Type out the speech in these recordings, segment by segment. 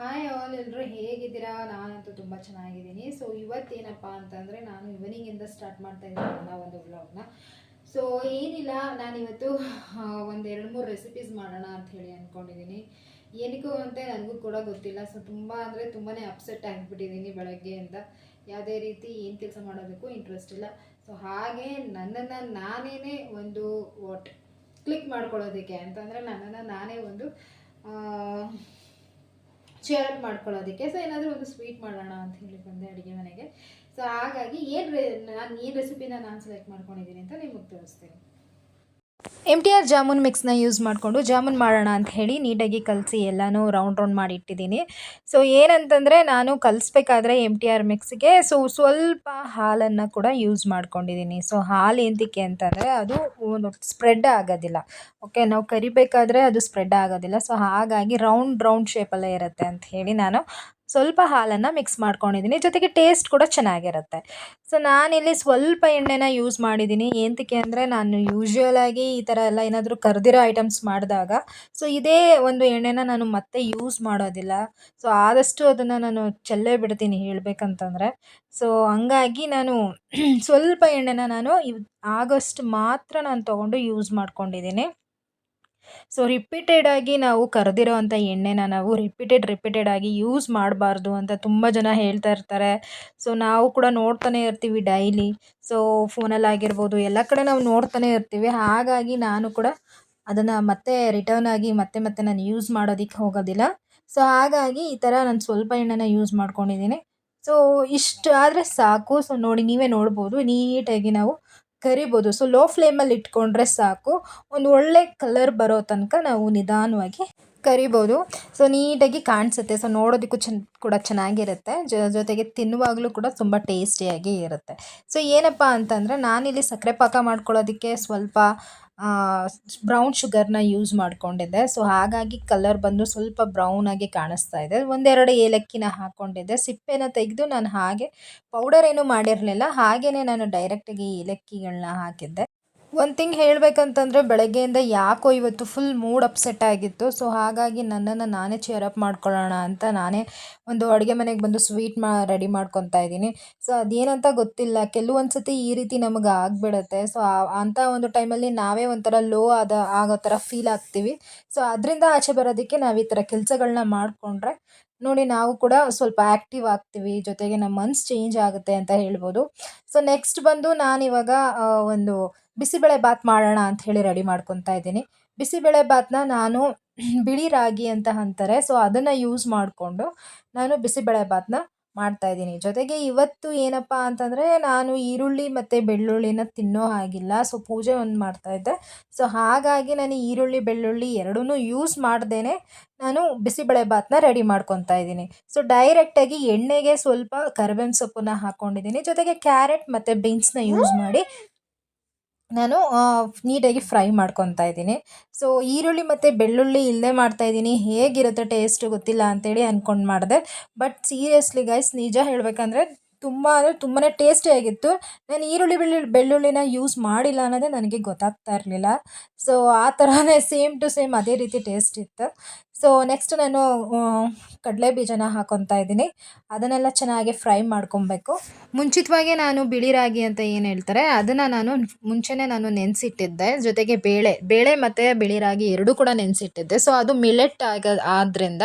Hi all ಎಲ್ಲರೂ ಹೇಗಿದ್ದೀರಾ? ನಾನಂತೂ ತುಂಬ ಚೆನ್ನಾಗಿದ್ದೀನಿ. ಸೊ ಇವತ್ತೇನಪ್ಪ ಅಂತಂದರೆ ನಾನು ಈವ್ನಿಂಗಿಂದ ಸ್ಟಾರ್ಟ್ ಮಾಡ್ತಾ ಇದ್ದೀನಿ ನನ್ನ ಒಂದು ವ್ಲಾಗ್ನ ಸೊ ಏನಿಲ್ಲ, ನಾನಿವತ್ತು ಒಂದು ಎರಡು ಮೂರು ರೆಸಿಪೀಸ್ ಮಾಡೋಣ ಅಂತ ಹೇಳಿ ಅಂದ್ಕೊಂಡಿದ್ದೀನಿ ಏನಕ್ಕೂ ಅಂತ ನನಗೂ ಕೂಡ ಗೊತ್ತಿಲ್ಲ. ಸೊ ತುಂಬ ಅಂದರೆ ತುಂಬಾ ಅಪ್ಸೆಟ್ ಆಗಿಬಿಟ್ಟಿದ್ದೀನಿ ಬೆಳಗ್ಗೆಯಿಂದ ಯಾವುದೇ ರೀತಿ ಏನು ಕೆಲಸ ಮಾಡೋದಕ್ಕೂ ಇಂಟ್ರೆಸ್ಟ್ ಇಲ್ಲ. ಸೊ ಹಾಗೆ ನನ್ನನ್ನು ನಾನೇ ಒಂದು ವಾಟ್ ಕ್ಲಿಕ್ ಮಾಡ್ಕೊಳ್ಳೋದಕ್ಕೆ ಅಂತಂದರೆ ನನ್ನನ್ನು ನಾನೇ ಒಂದು ಚೇರ್ ಅಪ್ ಮಾಡ್ಕೊಳ್ಳೋದಕ್ಕೆ. ಸೊ ಏನಾದರೂ ಒಂದು ಸ್ವೀಟ್ ಮಾಡೋಣ ಅಂತ ಹೇಳಿ ಬಂದೆ ಅಡುಗೆ ಮನೆಗೆ. ಸೊ ಹಾಗಾಗಿ ಏನು ನಾನು ಈ ರೆಸಿಪಿನ ನಾನು ಸೆಲೆಕ್ಟ್ ಮಾಡ್ಕೊಂಡಿದ್ದೀನಿ ಅಂತ ನಿಮಗೆ ತೋರಿಸ್ತೀನಿ. ಎಂ ಟಿ ಆರ್ ಜಾಮೂನ್ ಮಿಕ್ಸ್ನ ಯೂಸ್ ಮಾಡಿಕೊಂಡು ಜಾಮೂನ್ ಮಾಡೋಣ ಅಂತ ಹೇಳಿ ನೀಟಾಗಿ ಕಲಸಿ ಎಲ್ಲನೂ ರೌಂಡ್ ರೌಂಡ್ ಮಾಡಿ ಇಟ್ಟಿದ್ದೀನಿ ಸೊ ಏನಂತಂದರೆ ನಾನು ಕಲಿಸ್ಬೇಕಾದ್ರೆ ಎಂ ಟಿ ಆರ್ ಮಿಕ್ಸ್ಗೆ ಸೊ, ಸ್ವಲ್ಪ ಹಾಲನ್ನು ಕೂಡ ಯೂಸ್ ಮಾಡ್ಕೊಂಡಿದ್ದೀನಿ. ಸೊ ಹಾಲು ಎಂತಕ್ಕೆ ಅಂತಂದರೆ ಅದು ಸ್ಪ್ರೆಡ್ ಆಗೋದಿಲ್ಲ. ಓಕೆ ನಾವು ಕರಿಬೇಕಾದ್ರೆ ಅದು ಸ್ಪ್ರೆಡ್ ಆಗೋದಿಲ್ಲ. ಸೊ ಹಾಗಾಗಿ ರೌಂಡ್ ರೌಂಡ್ ಶೇಪಲ್ಲೇ ಇರುತ್ತೆ ಅಂತ ಹೇಳಿ ನಾನು ಸ್ವಲ್ಪ ಹಾಲನ್ನು ಮಿಕ್ಸ್ ಮಾಡ್ಕೊಂಡಿದ್ದೀನಿ. ಜೊತೆಗೆ ಟೇಸ್ಟ್ ಕೂಡ ಚೆನ್ನಾಗಿರುತ್ತೆ. ಸೊ ನಾನಿಲ್ಲಿ ಸ್ವಲ್ಪ ಎಣ್ಣೆನ ಯೂಸ್ ಮಾಡಿದ್ದೀನಿ. ಏನಕ್ಕೆ ಅಂದರೆ ನಾನು ಯೂಶ್ವಲ್ ಆಗಿ ಈ ಥರ ಎಲ್ಲ ಏನಾದರೂ ಕರೆದಿರೋ ಐಟಮ್ಸ್ ಮಾಡಿದಾಗ ಸೊ ಇದೇ ಒಂದು ಎಣ್ಣೆನ ನಾನು ಮತ್ತೆ ಯೂಸ್ ಮಾಡೋದಿಲ್ಲ. ಸೊ ಆದಷ್ಟು ಅದನ್ನು ನಾನು ಚೆಲ್ಲೇ ಬಿಡ್ತೀನಿ ಹೇಳಬೇಕಂತಂದರೆ. ಸೊ ಹಂಗಾಗಿ ನಾನು ಸ್ವಲ್ಪ ಎಣ್ಣೆನ ನಾನು ಆಗಸ್ಟ್ ಮಾತ್ರ ನಾನು ತೊಗೊಂಡು ಯೂಸ್ ಮಾಡ್ಕೊಂಡಿದ್ದೀನಿ. ಸೊ ರಿಪೀಟೆಡ್ ಆಗಿ ನಾವು ಕರೆದಿರೋ ಅಂಥ ಎಣ್ಣೆನ ನಾವು ರಿಪೀಟೆಡ್ ರಿಪೀಟೆಡ್ ಆಗಿ ಯೂಸ್ ಮಾಡಬಾರ್ದು ಅಂತ ತುಂಬ ಜನ ಹೇಳ್ತಾ ಇರ್ತಾರೆ. ಸೊ ನಾವು ಕೂಡ ನೋಡ್ತಾನೆ ಇರ್ತೀವಿ ಡೈಲಿ ಸೊ ಫೋನಲ್ಲಿ ಆಗಿರ್ಬೋದು, ಎಲ್ಲ ಕಡೆ ನಾವು ನೋಡ್ತಾನೆ ಇರ್ತೀವಿ. ಹಾಗಾಗಿ ನಾನು ಕೂಡ ಅದನ್ನು ಮತ್ತೆ ರಿಟರ್ನ್ ಆಗಿ ಮತ್ತೆ ಮತ್ತೆ ನಾನು ಯೂಸ್ ಮಾಡೋದಕ್ಕೆ ಹೋಗೋದಿಲ್ಲ. ಸೊ ಹಾಗಾಗಿ ಈ ಥರ ನಾನು ಸ್ವಲ್ಪ ಎಣ್ಣೆನ ಯೂಸ್ ಮಾಡ್ಕೊಂಡಿದ್ದೀನಿ. ಸೊ ಇಷ್ಟು ಆದರೆ ಸಾಕು. ಸೊ ನೋಡಿ ನೀವೇ ನೋಡ್ಬೋದು. ನೀಟಾಗಿ ನಾವು ಕರಿಬೋದು. ಸೊ ಲೋ ಫ್ಲೇಮಲ್ಲಿ ಇಟ್ಕೊಂಡ್ರೆ ಸಾಕು. ಒಂದು ಒಳ್ಳೆ ಕಲರ್ ಬರೋ ತನಕ ನಾವು ನಿಧಾನವಾಗಿ ಕರಿಬೋದು. ಸೊ ನೀಟಾಗಿ ಕಾಣಿಸುತ್ತೆ. ಸೊ ನೋಡೋದಕ್ಕೂ ಚೆನ್ನ ಕೂಡ ಚೆನ್ನಾಗಿರುತ್ತೆ. ಜೊತೆಗೆ ತಿನ್ನುವಾಗಲೂ ಕೂಡ ತುಂಬ ಟೇಸ್ಟಿಯಾಗಿ ಇರುತ್ತೆ. ಸೊ ಏನಪ್ಪ ಅಂತಂದರೆ ನಾನಿಲ್ಲಿ ಸಕ್ಕರೆ ಪಾಕ ಮಾಡ್ಕೊಳ್ಳೋದಕ್ಕೆ ಸ್ವಲ್ಪ ಬ್ರೌನ್ ಶುಗರ್ನ ಯೂಸ್ ಮಾಡ್ಕೊಂಡಿದ್ದೆ. ಸೊ ಹಾಗಾಗಿ ಕಲರ್ ಬಂದು ಸ್ವಲ್ಪ ಬ್ರೌನ್ ಆಗಿ ಕಾಣಿಸ್ತಾ ಇದೆ. ಒಂದೆರಡು ಏಲಕ್ಕಿನ ಹಾಕ್ಕೊಂಡಿದ್ದೆ ಸಿಪ್ಪೆನ ತೆಗೆದು ನಾನು ಹಾಗೆ ಪೌಡರ್ ಏನು ಮಾಡಿರಲಿಲ್ಲ. ಹಾಗೆಯೇ ನಾನು ಡೈರೆಕ್ಟಾಗಿ ಏಲಕ್ಕಿಗಳನ್ನ ಹಾಕಿದ್ದೆ. ಒಂದು ಥಿಂಗ್ ಹೇಳಬೇಕಂತಂದರೆ ಬೆಳಗ್ಗೆಯಿಂದ ಯಾಕೋ ಇವತ್ತು ಫುಲ್ ಮೂಡ್ ಅಪ್ಸೆಟ್ ಆಗಿತ್ತು. ಸೊ ಹಾಗಾಗಿ ನನ್ನನ್ನು ನಾನೇ ಚೇರ್ ಅಪ್ ಮಾಡ್ಕೊಳ್ಳೋಣ ಅಂತ ನಾನೇ ಒಂದು ಅಡುಗೆ ಮನೆಗೆ ಬಂದು ಸ್ವೀಟ್ ಮಾ ರೆಡಿ ಮಾಡ್ಕೊತಾ ಇದ್ದೀನಿ. ಸೊ ಅದೇನಂತ ಗೊತ್ತಿಲ್ಲ. ಕೆಲವೊಂದು ಸತಿ ಈ ರೀತಿ ನಮಗೆ ಆಗಿಬಿಡುತ್ತೆ. ಸೊ ಅಂಥ ಒಂದು ಟೈಮಲ್ಲಿ ನಾವೇ ಒಂಥರ ಲೋ ಆದ, ಆಗೋ ಥರ ಫೀಲ್ ಆಗ್ತೀವಿ. ಸೊ ಅದರಿಂದ ಆಚೆ ಬರೋದಕ್ಕೆ ನಾವು ಈ ಥರ ಕೆಲಸಗಳನ್ನ ಮಾಡಿಕೊಂಡ್ರೆ ನೋಡಿ ನಾವು ಕೂಡ ಸ್ವಲ್ಪ ಆ್ಯಕ್ಟಿವ್ ಆಗ್ತೀವಿ, ಜೊತೆಗೆ ನಮ್ಮ ಮನ್ಸು ಚೇಂಜ್ ಆಗುತ್ತೆ ಅಂತ ಹೇಳ್ಬೋದು. ಸೊ ನೆಕ್ಸ್ಟ್ ಬಂದು ನಾನಿವಾಗ ಒಂದು ಬಿಸಿಬೇಳೆ ಬಾತ್ ಮಾಡೋಣ ಅಂತ ಹೇಳಿ ರೆಡಿ ಮಾಡ್ಕೊತಾ ಇದ್ದೀನಿ. ಬಿಸಿಬೇಳೆ ಬಾತನ್ನ ನಾನು ಬಿಳಿ ರಾಗಿ ಅಂತ ಅಂತಾರೆ. ಸೊ ಅದನ್ನು ಯೂಸ್ ಮಾಡಿಕೊಂಡು ನಾನು ಬಿಸಿಬೇಳೆ ಬಾತನ್ನ ಮಾಡ್ತಾಯಿದ್ದೀನಿ ಜೊತೆಗೆ ಇವತ್ತು ಏನಪ್ಪ ಅಂತಂದರೆ ನಾನು ಈರುಳ್ಳಿ ಮತ್ತು ಬೆಳ್ಳುಳ್ಳಿನ ತಿನ್ನೋ ಹಾಗಿಲ್ಲ. ಸೊ ಪೂಜೆ ಒಂದು ಮಾಡ್ತಾಯಿದ್ದೆ ಸೊ ಹಾಗಾಗಿ ನಾನು ಈರುಳ್ಳಿ, ಬೆಳ್ಳುಳ್ಳಿ ಎರಡೂ ಯೂಸ್ ಮಾಡ್ದೇ ನಾನು ಬಿಸಿಬೇಳೆ ಬಾತನ್ನ ರೆಡಿ ಮಾಡ್ಕೊತಾ ಇದ್ದೀನಿ. ಸೊ ಡೈರೆಕ್ಟಾಗಿ ಎಣ್ಣೆಗೆ ಸ್ವಲ್ಪ ಕರಿಬೇವಿನ ಸೊಪ್ಪನ್ನ ಹಾಕ್ಕೊಂಡಿದ್ದೀನಿ ಜೊತೆಗೆ ಕ್ಯಾರೆಟ್ ಮತ್ತು ಬೀನ್ಸ್ನ ಯೂಸ್ ಮಾಡಿ ನಾನು ನೀಟಾಗಿ ಫ್ರೈ ಮಾಡ್ಕೊತಾ ಇದ್ದೀನಿ. ಸೊ, ಈರುಳ್ಳಿ ಮತ್ತು ಬೆಳ್ಳುಳ್ಳಿ ಇಲ್ಲದೆ ಮಾಡ್ತಾಯಿದ್ದೀನಿ ಹೇಗಿರುತ್ತೆ ಟೇಸ್ಟ್ ಗೊತ್ತಿಲ್ಲ ಅಂತೇಳಿ ಅಂದ್ಕೊಂಡು ಮಾಡಿದೆ. ಬಟ್ ಸೀರಿಯಸ್ಲಿ ಗೈಸ್, ನಿಜ ಹೇಳಬೇಕಂದ್ರೆ ತುಂಬ, ಅಂದರೆ ತುಂಬಾ ಟೇಸ್ಟಿಯಾಗಿತ್ತು ನಾನು ಈರುಳ್ಳಿ, ಬೆಳ್ಳುಳ್ಳಿ, ಬೆಳ್ಳುಳ್ಳಿನ ಯೂಸ್ ಮಾಡಿಲ್ಲ ಅನ್ನೋದೇ ನನಗೆ ಗೊತ್ತಾಗ್ತಾ ಇರಲಿಲ್ಲ. ಸೊ, ಆ ಥರನೇ ಸೇಮ್ ಟು ಸೇಮ್ ಅದೇ ರೀತಿ ಟೇಸ್ಟ್ ಇತ್ತು. ಸೊ ನೆಕ್ಸ್ಟ್ ನಾನು ಕಡಲೆ ಬೀಜನ ಹಾಕೊತಾ ಇದ್ದೀನಿ. ಅದನ್ನೆಲ್ಲ ಚೆನ್ನಾಗಿ ಫ್ರೈ ಮಾಡ್ಕೊಬೇಕು. ಮುಂಚಿತವಾಗಿ ನಾನು ಬಿಳಿ ರಾಗಿ ಅಂತ ಏನು ಹೇಳ್ತಾರೆ, ಅದನ್ನು ನಾನು ಮುಂಚೆನೇ ನಾನು ನೆನೆಸಿಟ್ಟಿದ್ದೆ. ಜೊತೆಗೆ ಬೇಳೆ ಬೇಳೆ ಮತ್ತು ಬಿಳಿ ರಾಗಿ ಎರಡೂ ಕೂಡ ನೆನೆಸಿಟ್ಟಿದ್ದೆ. ಸೊ ಅದು ಮಿಲೆಟ್ ಆಗ ಆದ್ದರಿಂದ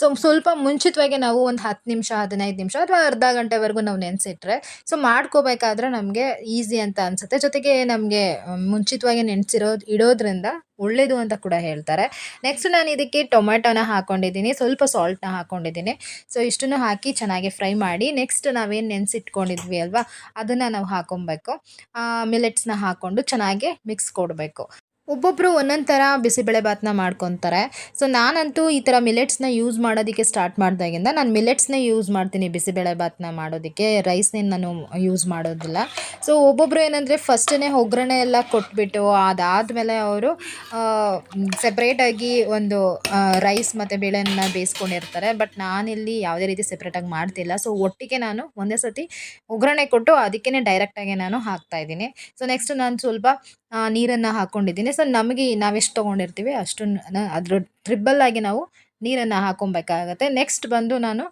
ಸೊ ಸ್ವಲ್ಪ ಮುಂಚಿತವಾಗೆ ನಾವು ಒಂದು ಹತ್ತು ನಿಮಿಷ, ಹದಿನೈದು ನಿಮಿಷ ಅಥವಾ ಅರ್ಧ ಗಂಟೆವರೆಗೂ ನಾವು ನೆನೆಸಿಟ್ರೆ ಸೊ ಮಾಡ್ಕೋಬೇಕಾದ್ರೆ ನಮಗೆ ಈಸಿ ಅಂತ ಅನಿಸುತ್ತೆ. ಜೊತೆಗೆ ನಮಗೆ, ಮುಂಚಿತವಾಗಿ ನೆನೆಸಿರೋ ಇಡೋದ್ರಿಂದ ಒಳ್ಳೆಯದು ಅಂತ ಕೂಡ ಹೇಳ್ತಾರೆ. ನೆಕ್ಸ್ಟ್ ನಾನು ಇದಕ್ಕೆ ಟೊಮೆಟೊನ ಹಾಕ್ಕೊಂಡಿದ್ದೀನಿ ಸ್ವಲ್ಪ ಸಾಲ್ಟ್ನ ಹಾಕ್ಕೊಂಡಿದ್ದೀನಿ ಸೊ ಇಷ್ಟನ್ನು ಹಾಕಿ ಚೆನ್ನಾಗಿ ಫ್ರೈ ಮಾಡಿ ನೆಕ್ಸ್ಟ್ ನಾವೇನು ನೆನೆಸಿಟ್ಕೊಂಡಿದ್ವಿ ಅಲ್ವಾ? ಅದನ್ನು ನಾವು ಹಾಕೊಬೇಕು. ಮಿಲೆಟ್ಸ್ನ ಹಾಕ್ಕೊಂಡು ಚೆನ್ನಾಗಿ ಮಿಕ್ಸ್ ಕೊಡಬೇಕು. ಒಬ್ಬೊಬ್ಬರು ಒಂದೊಂದು ಥರ ಬಿಸಿಬೇಳೆಭಾತನ್ನ ಮಾಡ್ಕೊತಾರೆ. ಸೊ ನಾನಂತೂ ಈ ಥರ ಮಿಲೆಟ್ಸ್ನ ಯೂಸ್ ಮಾಡೋದಕ್ಕೆ ಸ್ಟಾರ್ಟ್ ಮಾಡಿದಾಗಿಂದ ನಾನು ಮಿಲೆಟ್ಸ್ನೇ ಯೂಸ್ ಮಾಡ್ತೀನಿ ಬಿಸಿಬೇಳೆಭಾತನ್ನ ಮಾಡೋದಕ್ಕೆ. ರೈಸ್ನೇನು ನಾನು ಯೂಸ್ ಮಾಡೋದಿಲ್ಲ. ಸೊ ಒಬ್ಬೊಬ್ಬರು ಏನಂದರೆ ಫಸ್ಟೇ ಒಗ್ಗರಣೆ ಎಲ್ಲ ಕೊಟ್ಬಿಟ್ಟು ಅದಾದಮೇಲೆ ಅವರು ಸಪ್ರೇಟಾಗಿ ಒಂದು ರೈಸ್ ಮತ್ತು ಬೇಳೆನ ಬೇಯಿಸ್ಕೊಂಡಿರ್ತಾರೆ. ಬಟ್ ನಾನಿಲ್ಲಿ ಯಾವುದೇ ರೀತಿ ಸಪ್ರೇಟಾಗಿ ಮಾಡ್ತಿಲ್ಲ. ಸೊ ಒಟ್ಟಿಗೆ ನಾನು ಒಂದೇ ಸತಿ ಒಗ್ಗರಣೆ ಕೊಟ್ಟು ಅದಕ್ಕೇ ಡೈರೆಕ್ಟಾಗಿ ನಾನು ಹಾಕ್ತಾಯಿದ್ದೀನಿ ಸೊ ನೆಕ್ಸ್ಟ್ ನಾನು ಸ್ವಲ್ಪ ನೀರನ್ನು ಹಾಕ್ಕೊಂಡಿದ್ದೀನಿ ಸೊ ನಮಗೆ ನಾವೆಷ್ಟು ತೊಗೊಂಡಿರ್ತೀವಿ ಅಷ್ಟು ಅದ್ರ ಟ್ರಿಬಲ್ ಆಗಿ ನಾವು ನೀರನ್ನು ಹಾಕೊಬೇಕಾಗತ್ತೆ. ನೆಕ್ಸ್ಟ್ ಬಂದು ನಾನು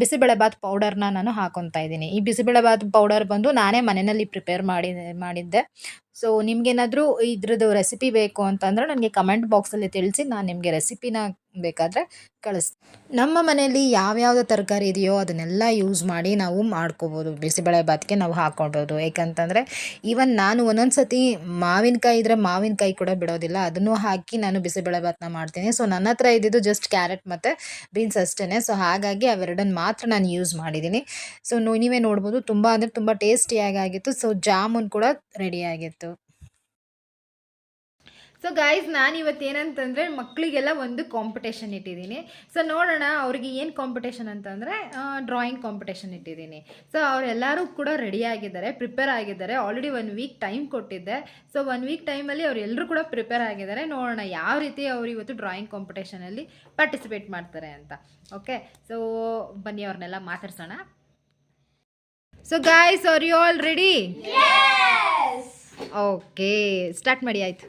ಬಿಸಿಬೇಳೆಬಾತ್ ಪೌಡರ್ನ ನಾನು ಹಾಕೊತಾ ಇದ್ದೀನಿ. ಈ ಬಿಸಿಬೇಳೆಬಾತ್ ಪೌಡರ್ ಬಂದು ನಾನೇ ಮನೆಯಲ್ಲಿ ಪ್ರಿಪೇರ್ ಮಾಡಿ, ಮಾಡಿದ್ದೆ. ಸೊ ನಿಮ್ಗೇನಾದರೂ ಇದ್ರದ್ದು ರೆಸಿಪಿ ಬೇಕು ಅಂತಂದರೆ ನನಗೆ ಕಮೆಂಟ್ ಬಾಕ್ಸಲ್ಲಿ ತಿಳಿಸಿ, ನಾನು ನಿಮಗೆ ರೆಸಿಪಿನ ಬೇಕಾದರೆ ಕಳಿಸ್ ನಮ್ಮ ಮನೆಯಲ್ಲಿ ಯಾವ್ಯಾವ್ದು ತರಕಾರಿ ಇದೆಯೋ ಅದನ್ನೆಲ್ಲ ಯೂಸ್ ಮಾಡಿ ನಾವು ಮಾಡ್ಕೋಬೋದು. ಬಿಸಿಬೇಳೆಬಾತ್ಗೆ ನಾವು ಹಾಕ್ಕೊಳ್ಬೋದು ಏಕಂತಂದರೆ ಈವನ್ ನಾನು ಒಂದೊಂದು ಸತಿ ಮಾವಿನಕಾಯಿ ಇದ್ದರೆ ಮಾವಿನಕಾಯಿ ಕೂಡ ಬಿಡೋದಿಲ್ಲ. ಅದನ್ನು ಹಾಕಿ ನಾನು ಬಿಸಿಬೇಳೆಬಾತ್ನ ಮಾಡ್ತೀನಿ. ಸೊ ನನ್ನ ಹತ್ರ ಇದ್ದಿದ್ದು ಜಸ್ಟ್ ಕ್ಯಾರೆಟ್ ಮತ್ತು ಬೀನ್ಸ್ ಅಷ್ಟೇ ಸೊ ಹಾಗಾಗಿ ಅವೆರಡನ್ನು ಮಾತ್ರ ನಾನು ಯೂಸ್ ಮಾಡಿದ್ದೀನಿ. ಸೊ ನೀವೇ ನೋಡ್ಬೋದು. ತುಂಬ ಅಂದರೆ ತುಂಬ ಟೇಸ್ಟಿಯಾಗಿ ಆಗಿತ್ತು ಸೊ ಜಾಮೂನ್ ಕೂಡ ರೆಡಿ ಆಗಿತ್ತು. ಸೊ ಗಾಯ್ಸ್ ನಾನು ಇವತ್ತು ಏನಂತಂದರೆ ಮಕ್ಕಳಿಗೆಲ್ಲ ಒಂದು ಕಾಂಪಿಟೇಷನ್ ಇಟ್ಟಿದ್ದೀನಿ. ಸೊ ನೋಡೋಣ ಅವ್ರಿಗೆ ಏನು ಕಾಂಪಿಟೇಷನ್ ಅಂತಂದರೆ ಡ್ರಾಯಿಂಗ್ ಕಾಂಪಿಟೇಷನ್ ಇಟ್ಟಿದ್ದೀನಿ. ಸೊ ಅವರೆಲ್ಲರೂ ಕೂಡ ರೆಡಿ ಆಗಿದ್ದಾರೆ ಪ್ರಿಪೇರ್ ಆಗಿದ್ದಾರೆ. ಆಲ್ರೆಡಿ ಒನ್ ವೀಕ್ ಟೈಮ್ ಕೊಟ್ಟಿದ್ದೆ. ಸೊ ಒನ್ ವೀಕ್ ಟೈಮಲ್ಲಿ ಅವರೆಲ್ಲರೂ ಕೂಡ ಪ್ರಿಪೇರ್ ಆಗಿದ್ದಾರೆ. ನೋಡೋಣ ಯಾವ ರೀತಿ ಅವರು ಇವತ್ತು ಡ್ರಾಯಿಂಗ್ ಕಾಂಪಿಟೇಷನಲ್ಲಿ ಪಾರ್ಟಿಸಿಪೇಟ್ ಮಾಡ್ತಾರೆ ಅಂತ. ಓಕೆ ಸೊ ಬನ್ನಿ ಅವ್ರನ್ನೆಲ್ಲ ಮಾತಾಡ್ಸೋಣ. So guys are you all ready okay start ಮಾಡಿ ಆಯ್ತು.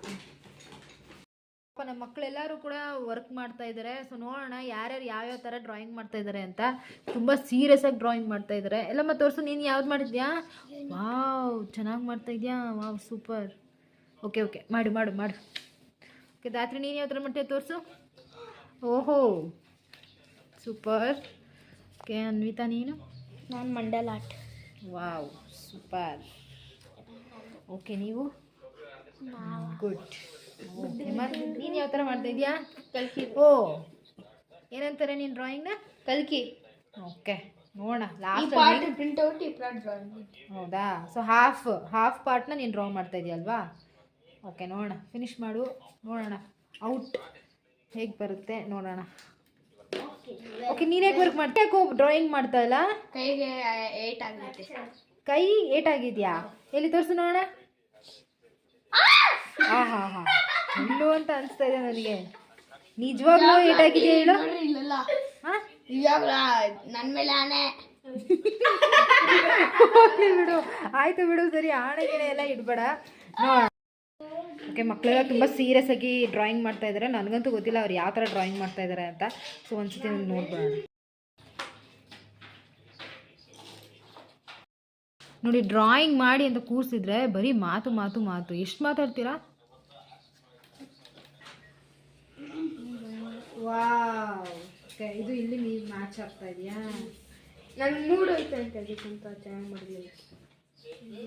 ನಮ್ಮ ಮಕ್ಕಳೆಲ್ಲರೂ ಕೂಡ ವರ್ಕ್ ಮಾಡ್ತಾ ಇದ್ದಾರೆ ಸೊ ನೋಡೋಣ ಯಾರ್ಯಾರು ಯಾವ್ಯಾವ ಥರ ಡ್ರಾಯಿಂಗ್ ಮಾಡ್ತಾ ಇದ್ದಾರೆ ಅಂತ. ತುಂಬ ಸೀರಿಯಸ್ ಆಗಿ ಡ್ರಾಯಿಂಗ್ ಮಾಡ್ತಾ ಇದ್ದಾರೆ ಎಲ್ಲಮ್ಮ ತೋರಿಸು ನೀನು ಯಾವ್ದು ಮಾಡಿದ್ಯಾ? ವಾವ್ ಚೆನ್ನಾಗಿ ಮಾಡ್ತಾ ಇದೆಯಾ? ವಾವ್ ಸೂಪರ್ ಓಕೆ ಓಕೆ ಮಾಡು ಮಾಡು ಮಾಡು. ಓಕೆ ದಾತ್ರಿ ನೀನು ಯಾವ ಥರ ಮಾಡ್ತೀಯ ತೋರಿಸು? ಓಹೋ. ಸೂಪರ್ ಓಕೆ ಅನ್ವಿತಾ ನೀನು? ನಾನು mandala art wow super okay ನೀವು? ಗುಡ್ ನೀನು ಯಾವ ಥರ ಮಾಡ್ತಾ ಇದೀಯಾ? ಕಲ್ಕಿ. ಓ. ಏನಂತಾರೆ ನೀನು ಡ್ರಾಯಿಂಗ್ನ ಕಲ್ಕಿ. ಓಕೆ ನೋಡೋಣ. ಲಾಸ್ಟ್ ಪಾರ್ಟ್ ಔಟ್ ಈ ಪಾರ್ಟ್ ಡ್ರಾಯಿಂಗ್ ಹೌದಾ? ಸೊ ಹಾಫ್ ಹಾಫ್ ಪಾರ್ಟ್ನ ನೀನು ಡ್ರಾ ಮಾಡ್ತಾ ಇದೆಯಲ್ವಾ ಓಕೆ ನೋಡೋಣ. ಫಿನಿಶ್ ಮಾಡು. ನೋಡೋಣ. ಔಟ್ ಹೇಗೆ ಬರುತ್ತೆ? ನೋಡೋಣ. ಓಕೆ ನೀನೇ ಹೇಗೆ ವರ್ಕ್ ಮಾಡ್ತೀಯ ಯಾಕೋ ಡ್ರಾಯಿಂಗ್ ಮಾಡ್ತಾ ಇಲ್ಲ? ಕೈಗೆ ಏಟ್ ಆಗುತ್ತೆ ಕೈ ಏಟಾಗಿದ್ಯಾ ಎಲ್ಲಿ ತೋರಿಸು ನೋಡೋಣ? ಹಾ ಹಾ ಹಾ. ಇಲ್ಲು ಅಂತ ಅನಿಸ್ತಾ ಇದೆ ನನಗೆ. ನಿಜವಾಗ್ಲೂ ಏಟಾಗಿದೆಯಾ ಹೇಳು? ಇಲ್ಲಲ್ಲ. ಹಾ? ಇವಾಗ ನನ್ನ ಮೇಲೆ ಆನೆ. ಹೋಗ್ಲಿ ಬಿಡು. ಆಯ್ತು ಬಿಡು ಸರಿ. ಆಣೆ ಗಿಣೆ ಎಲ್ಲ ಇಡಬೇಡ. ಓಕೆ ಮಕ್ಕಳೆಲ್ಲ ತುಂಬ ಸೀರಿಯಸ್ ಆಗಿ ಡ್ರಾಯಿಂಗ್ ಮಾಡ್ತಾ ಇದ್ದಾರೆ ನನಗಂತೂ ಗೊತ್ತಿಲ್ಲ ಅವ್ರು ಯಾವ ಥರ ಡ್ರಾಯಿಂಗ್ ಮಾಡ್ತಾ ಇದ್ದಾರೆ ಅಂತ. ಸೊ ಒಂದ್ಸತಿ ನೋಡ್ಬೋದು ನೋಡಿ ಡ್ರಾಯಿಂಗ್ ಮಾಡಿ ಅಂತ ಕೂರಿಸಿದ್ರೆ ಬರೀ ಮಾತು ಮಾತು ಮಾತು. ಎಷ್ಟು ಮಾತಾಡ್ತೀರಾ? ವಾವ್ ಓಕೆ ಇದು ಇಲ್ಲಿ ನೀವು ಮ್ಯಾಚ್ ಆಗ್ತಾ ಇದೆಯಾ? ನನ್ನ ಮೂಡ್ ಹೋಯ್ತು ಅಂತ ಅದಕ್ಕಂತ ಚೆನ್ನಾಗಿ ಮಾಡಿದ್ವಿ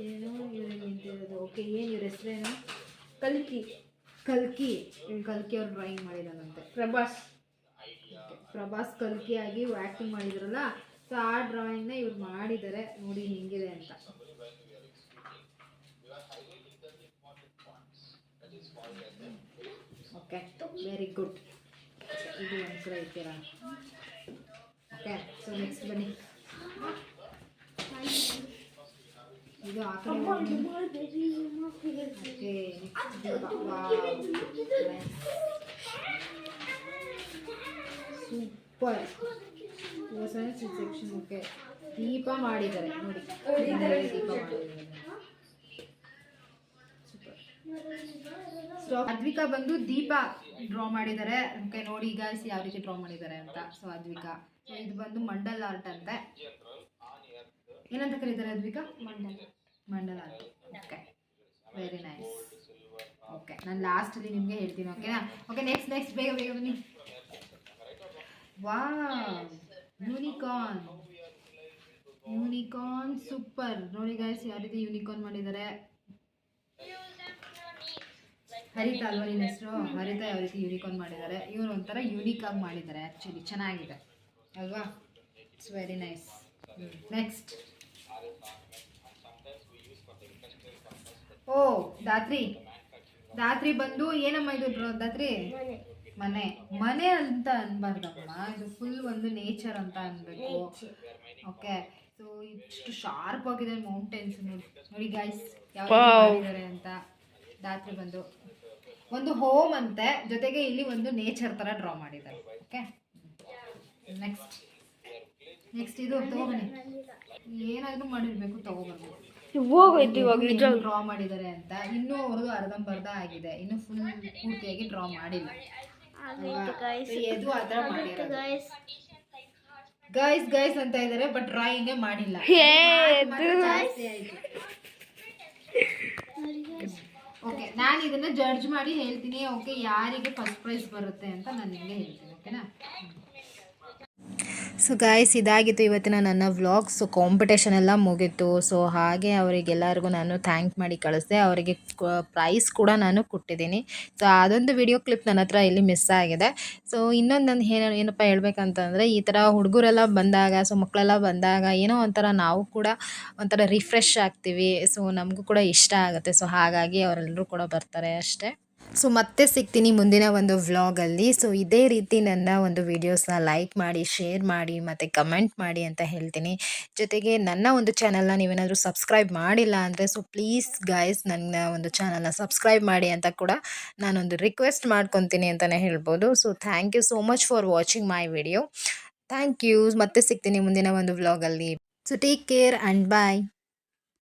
ಏನೋ ಇವ್ರಿಗೆ ನಿಂತಿರೋದು ಓಕೆ ಏನು ಇವ್ರ ಹೆಸರೇನು ಕಲ್ಕಿ. ಕಲ್ಕಿ. ಕಲ್ಕಿ ಅವ್ರು ಡ್ರಾಯಿಂಗ್ ಮಾಡಿದಾನಂತೆ ಪ್ರಭಾಸ್. ಪ್ರಭಾಸ್ ಕಲ್ಕಿ ಆಗಿ ಆ್ಯಕ್ಟಿಂಗ್ ಮಾಡಿದ್ರಲ್ಲ ಸೊ ಆ ಡ್ರಾಯಿಂಗ್ನ ಇವ್ರು ಮಾಡಿದ್ದಾರೆ ನೋಡಿ ಹಿಂಗಿದೆ ಅಂತ. ಓಕೆ ವೆರಿ ಗುಡ್ ಇದು ಒಂದು ಕಡೆ ಇರ್ತೀರಾ ಓಕೆ ಸೊ ನೆಕ್ಸ್ಟ್ ಬನ್ನಿ ಇದು ಆ ಕಡೆ ಹೋಗಿ. Okay next super section okay Deepa ಮಾಡಿದ್ದಾರೆ ನೋಡಿ ಹಿಂದ್ಗಡೆ ದೀಪ ಮಾಡಿದ್ದಾರೆ ಸೂಪರ್ ಸೊ ಅದ್ವಿಕಾ ಬಂದು ದೀಪ ಡ್ರಾ ಮಾಡಿದ್ದಾರೆ. ಓಕೆ ನೋಡಿ ಈಗ ಯಾವ ರೀತಿ ಡ್ರಾ ಮಾಡಿದ್ದಾರೆ ಅಂತ. ಸೊ ಅದ್ವಿಕಾ ಇದು ಬಂದು ಮಂಡಲ್ ಆರ್ಟ್ ಅಂತೆ. ಏನಂತ ಕರೀತಾರೆ Advika mandala mandala art okay very nice okay ನಾನು ಲಾಸ್ಟಲ್ಲಿ ನಿಮಗೆ ಹೇಳ್ತೀನಿ ಓಕೆನಾ ಓಕೆ ನೆಕ್ಸ್ಟ್ ನೆಕ್ಸ್ಟ್ ಬೇಗ ಬೇಗ ಬನ್ನಿ. ವಾ ಯೂನಿಕಾರ್ನ್ ಯೂನಿಕಾರ್ನ್ ಸೂಪರ್ ನೋಡಿ ಗಾಯ್ಸ್ ಯಾವ ರೀತಿ ಯೂನಿಕಾರ್ನ್ ಮಾಡಿದ್ದಾರೆ. ಹರಿತಾ ಅಲ್ವಾ ನಿನ್ನ ಹೆಸರು? ಹರಿತ ಯಾವ ರೀತಿ ಯೂನಿಕಾರ್ನ್ ಮಾಡಿದ್ದಾರೆ? ಇವರು ಒಂಥರ ಯೂನಿಕ್ ಆಗಿ ಮಾಡಿದ್ದಾರೆ ಆ್ಯಕ್ಚುಲಿ ಚೆನ್ನಾಗಿದೆ. ಅಲ್ವಾ? It's very nice next oh Dhatri Dhatri ಬಂದು ಏನಮ್ಮ ಇದು ದಾತ್ರಿ ಮನೆ. ಮನೆ ಅಂತ ಅನ್ಬಾರ್ದಮ್ಮ. ಇದು ಫುಲ್ ಒಂದು ನೇಚರ್ ಅಂತ ಅನ್ಬೇಕು. ಓಕೆ ಸೊ ಇಷ್ಟು ಶಾರ್ಪ್ ಆಗಿದೆ ಮೌಂಟೇನ್ಸ್ ನೋಡಿ ನೋಡಿ ಗೈಸ್ ಯಾವ ಅಂತ. ದಾತ್ರಿ ಬಂದು. ಒಂದು ಹೋಮ್ ಅಂತೆ ಜೊತೆಗೆ ಇಲ್ಲಿ ಒಂದು ನೇಚರ್ ತರ ಡ್ರಾ ಮಾಡಿದ್ದಾರೆ. ಓಕೆ ನೆಕ್ಸ್ಟ್ ನೆಕ್ಸ್ಟ್ ಇದು ತಗೋಬನ್ನಿ ಏನಾದ್ರೂ ಮಾಡಿರ್ಬೇಕು ತಗೋಬನ್ನಿ ಹೋಗೋಯ್ತು ಇವಾಗ ನಿಜ ಡ್ರಾ ಮಾಡಿದ್ದಾರೆ ಅಂತ. ಇನ್ನೂ ಅವ್ರದ್ದು ಅರ್ಧಂಬರ್ಧ ಆಗಿದೆ. ಇನ್ನು ಫುಲ್ ಪೂರ್ತಿಯಾಗಿ ಡ್ರಾ ಮಾಡಿಲ್ಲ. ಗೈಸ್ ಗೈಸ್ ಅಂತ ಇದ್ದಾರೆ ಬಟ್ ಡ್ರಾಯಿಂಗೇ ಮಾಡಿಲ್ಲ. ಜಾಸ್ತಿ ಆಯ್ತು. ಓಕೆ ನಾನು ಇದನ್ನ ಜಡ್ಜ್ ಮಾಡಿ ಹೇಳ್ತೀನಿ ಓಕೆ ಯಾರಿಗೆ ಫಸ್ಟ್ ಪ್ರೈಸ್ ಬರುತ್ತೆ ಅಂತ ನಾನು ನಿಮಗೆ ಹೇಳ್ತೀನಿ ಓಕೆನಾ ಸೊ ಗಾಯ್ಸ್ ಇದಾಗಿತ್ತು ಇವತ್ತಿನ ನನ್ನ ವ್ಲಾಗ್ ಸೊ ಕಾಂಪಿಟೇಷನ್ ಎಲ್ಲ ಮುಗೀತು. ಸೊ ಹಾಗೆ ಅವರಿಗೆಲ್ಲರಿಗೂ ನಾನು ಥ್ಯಾಂಕ್ ಮಾಡಿ ಕಳಿಸಿದೆ. ಅವರಿಗೆ ಪ್ರೈಸ್ ಕೂಡ ನಾನು ಕೊಟ್ಟಿದ್ದೀನಿ. ಸೊ ಅದೊಂದು ವಿಡಿಯೋ ಕ್ಲಿಪ್ ನನ್ನ ಹತ್ರ ಇಲ್ಲಿ ಮಿಸ್ ಆಗಿದೆ. ಸೊ ಇನ್ನೊಂದು ನಾನು ಏನು, ಏನಪ್ಪ ಹೇಳ್ಬೇಕಂತಂದರೆ, ಈ ಥರ ಹುಡುಗರೆಲ್ಲ ಬಂದಾಗ ಸೊ ಮಕ್ಕಳೆಲ್ಲ ಬಂದಾಗ ಏನೋ ಒಂಥರ ನಾವು ಕೂಡ ಒಂಥರ ರಿಫ್ರೆಶ್ ಆಗ್ತೀವಿ. ಸೊ ನಮಗೂ ಕೂಡ ಇಷ್ಟ ಆಗುತ್ತೆ. ಸೊ ಹಾಗಾಗಿ ಅವರೆಲ್ಲರೂ ಕೂಡ ಬರ್ತಾರೆ ಅಷ್ಟೇ. ಸೊ ಮತ್ತೆ ಸಿಗ್ತೀನಿ ಮುಂದಿನ ಒಂದು ವ್ಲಾಗಲ್ಲಿ ಸೊ ಇದೇ ರೀತಿ ನನ್ನ ಒಂದು ವೀಡಿಯೋಸ್ನ ಲೈಕ್ ಮಾಡಿ ಶೇರ್ ಮಾಡಿ, ಮತ್ತು ಕಮೆಂಟ್ ಮಾಡಿ ಅಂತ ಹೇಳ್ತೀನಿ. ಜೊತೆಗೆ ನನ್ನ ಒಂದು ಚಾನಲ್ನ ನೀವೇನಾದರೂ ಸಬ್ಸ್ಕ್ರೈಬ್ ಮಾಡಿಲ್ಲ ಅಂದರೆ ಸೊ ಪ್ಲೀಸ್ ಗಾಯ್ಸ್ ನನ್ನ ಒಂದು ಚಾನಲ್ನ ಸಬ್ಸ್ಕ್ರೈಬ್ ಮಾಡಿ ಅಂತ ಕೂಡ ನಾನೊಂದು ರಿಕ್ವೆಸ್ಟ್ ಮಾಡ್ಕೊತೀನಿ ಅಂತಲೇ ಹೇಳ್ಬೋದು. So thank you so much for watching my video thank you ಮತ್ತೆ ಸಿಗ್ತೀನಿ ಮುಂದಿನ ಒಂದು ವ್ಲಾಗಲ್ಲಿ so take care and bye